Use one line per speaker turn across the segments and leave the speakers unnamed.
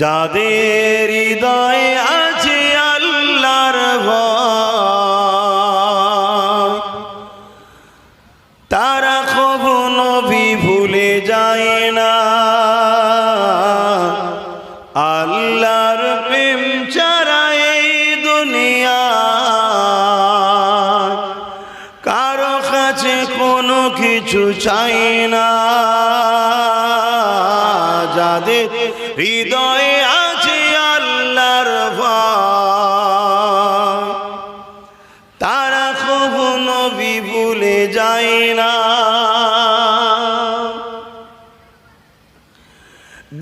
যাদের হৃদয়ে আছে আল্লাহর তারা কবু নবী ভুলে যায় না। আল্লাহর প্রেম ছাড়া এই দুনিয়া, কারও কাছে কোনো কিছু চাই না। যাদের হৃদয়ে আছে আল্লাহর তারা খুব নবী ভুলে যায় না।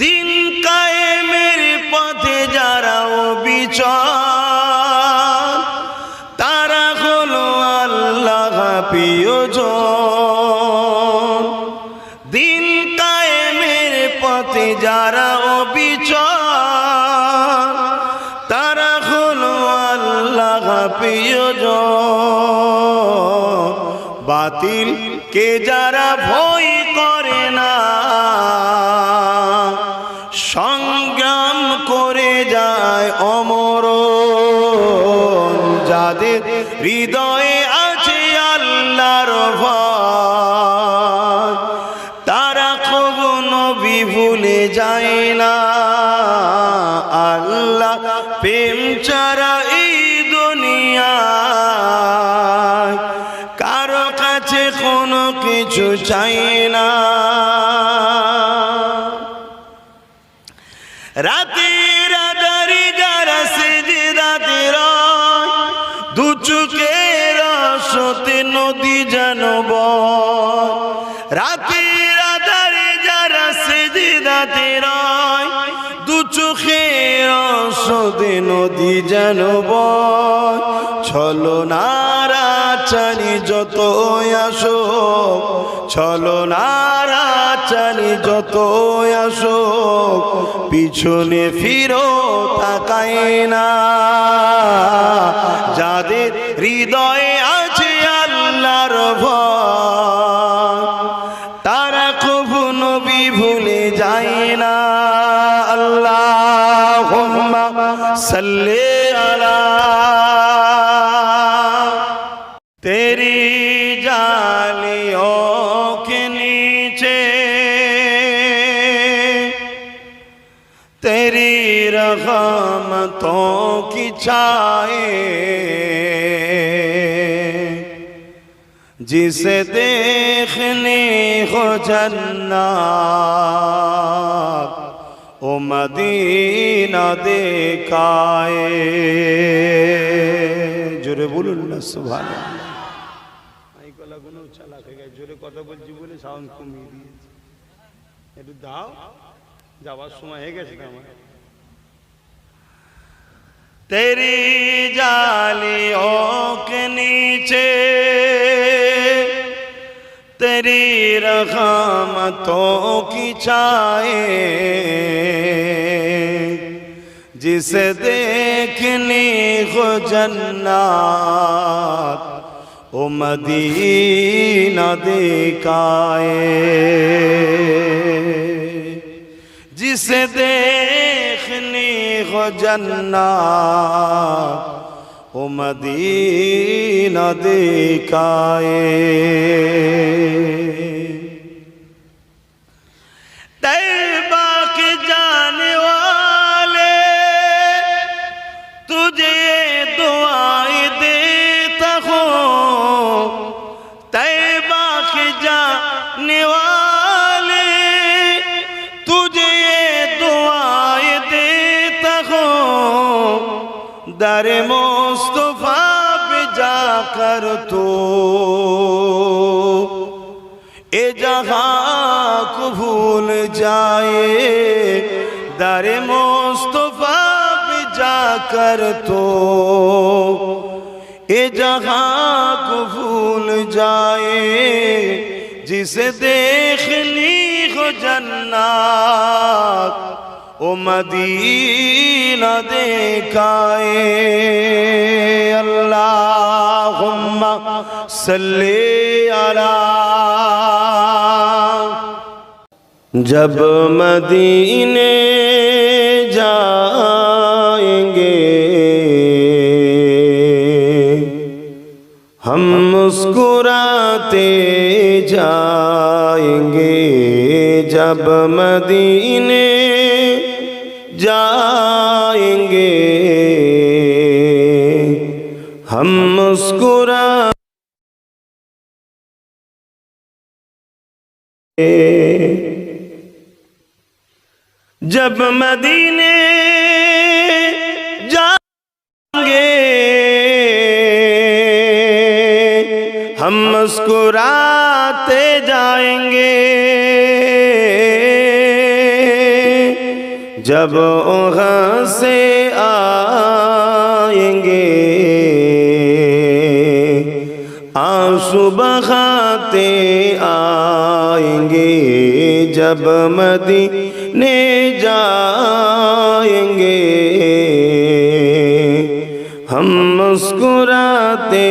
দিন কায়েমের পথে যারা বিচর বাতিল, কে যারা ভয় করে না? সংগ্রাম করে যায় অমর যাদের হৃদয়ে আছে আল্লাহর ভয়, তারা কবু নবী ভুলে যায় না। আল্লাহ প্রেম ছাড়া কিছু চাই না। রাতের আধারে যারা সেজদাতে রয়, দু চোখের সতে নদী জানব রাতের আধারে যারা সেজদাতে রয়, দু চোখের সতে নদী জানব ছলো নারা চারি যত আসো ছলো নারা চারি যত আসো পিছনে ফিরো তাকায় না। যাদের হৃদয়ে আছে আল্লাহর ভয়, তারা কবু নবী ভুলে যায় না। আল্লাহ সাল্লে रहमतों की छाए जिसे देखने हो जन्नत ও মদিনা দেখায় জোরে বলুন না সুভান এই গলাগুলো চালাক হয়ে গেছে জোরে কথা বলছি বলে সাউন্ড কমিয়ে দিয়েছে একটু দাও যাওয়ার সময় হয়ে গেছে না আমার তেরি जालियों के नीचे तेरी रहमतों की छाए जिसे देखने को जन्नत ओ मदीना दिखाए जिसे देखने ہو جنات او مدینہ دکھائے در مصطفیٰ پہ جا کر تو اے جہاں کو بھول جائے در مصطفیٰ پہ جا کر تو اے جہاں کو بھول جائے جسے دیکھ لی ہو جنات ও মদিনা দেখায় আল্লাহ সাল্লি আলা جب مدینے جائیں گے ہم مسکراتے جائیں گے جب مدینے جب مدینے جائیں گے،
ہم مسکراتے جائیں گے۔ جب وہاں سے آئیں گے، آنسو بخا जब मदीने जाएँगे हम मुस्कुराते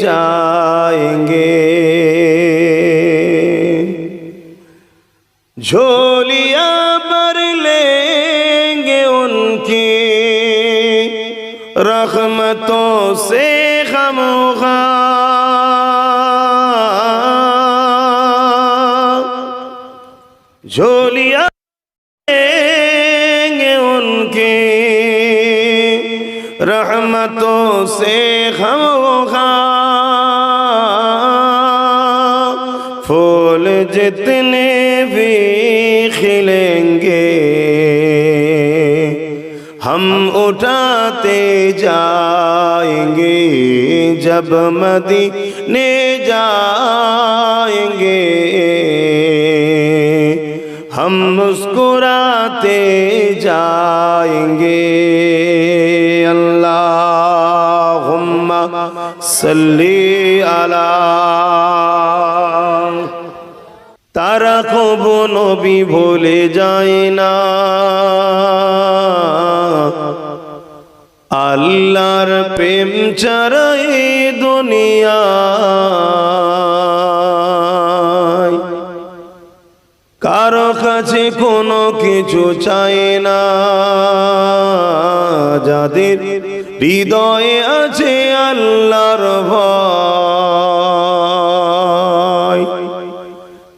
जाएँगे। झोलियाँ भर लेंगे उनकी रहमतों से खामोखा रहमतों से खामोखा फूल जितने भी खिलेंगे हम उठाते जाएंगे जब मदीने जाएंगे हम मुस्कुराते जाएंगे اللهم صل على তারা কব নবী ভুলে যায় না। আল্লাহর প্রেম চারাই দুনিয়া কারও কাছে কোনো কিছু চায় না। যাদের হৃদয়ে আছে আল্লাহর ভয়,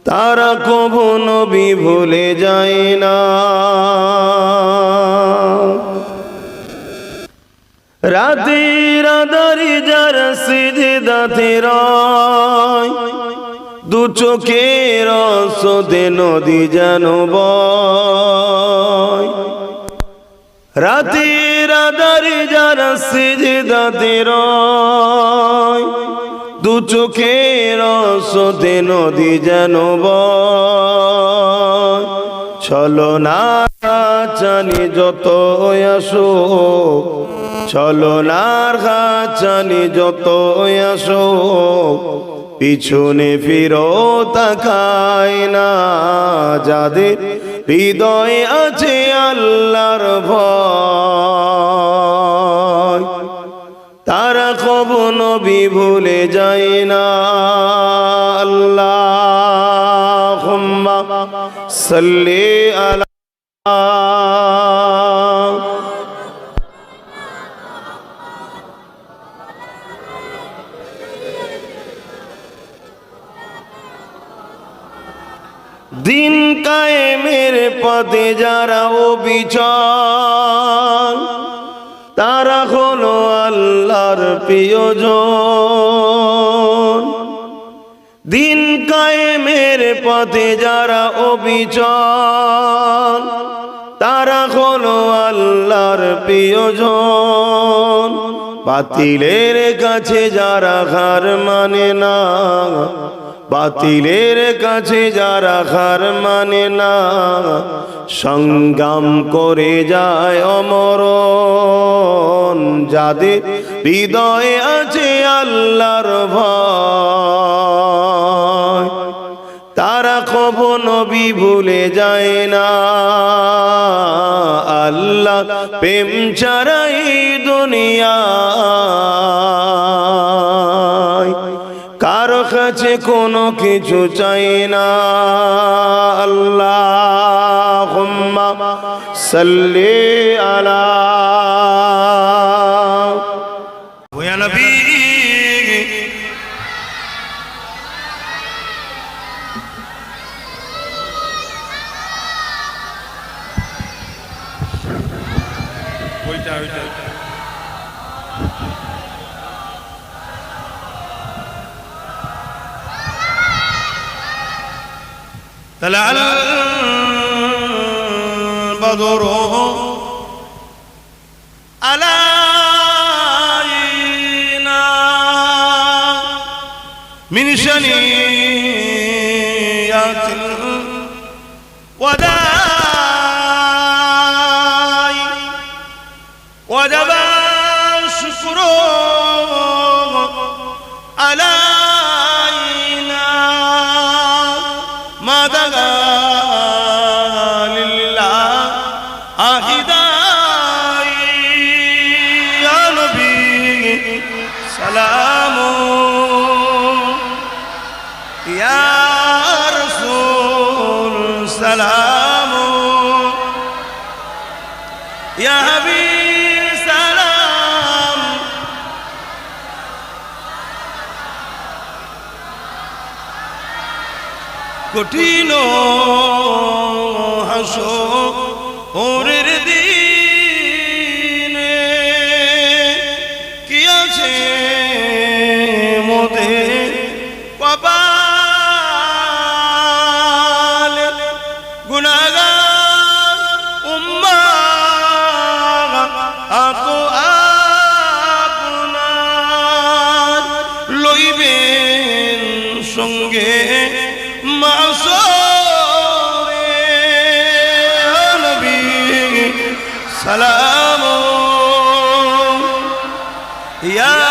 তারা কবু নবী ভুলে যায় না। রাতের আদারি যার সিজদাতে রয় দু চোখের সদে নদী যেন বয়। রাতের আদারি যার সিজদাতে রয় দু চোখের সদে নদী যেন চলো না চানি যত আসো, চলো নার চানি যত আসো, পিছনে ফিরো তাকায় না, যাদের হৃদয়ে আছে আল্লাহর ভয়। নবী ভুলে যায় না। আল্লাহ সাল্লি আলা দিন কায়েমের পথে যারা ও বিচার তারা প্রিয়জন। দিন কায়েমের পথে যারা অবিচল, তারা হলো আল্লাহর প্রিয়জন। বাতিলের কাছে যারা হার মানে না বাতিলের কাছে যারা হার মানে না, সংগ্রাম করে যায় অমর যাদের হৃদয়ে আছে আল্লাহর ভয়, তারা কব নবী ভুলে যায় না। আল্লাহ প্রেম চারাই দুনিয়া কাছে কোনো কিছু চাই না। আল্লাহ সাল্লি আলা طلع البدر علينا من شنيات الوداع. وجب الشكر. علينا سلام يا حبيب سلام কঠিন হাসো সালাম ইয়া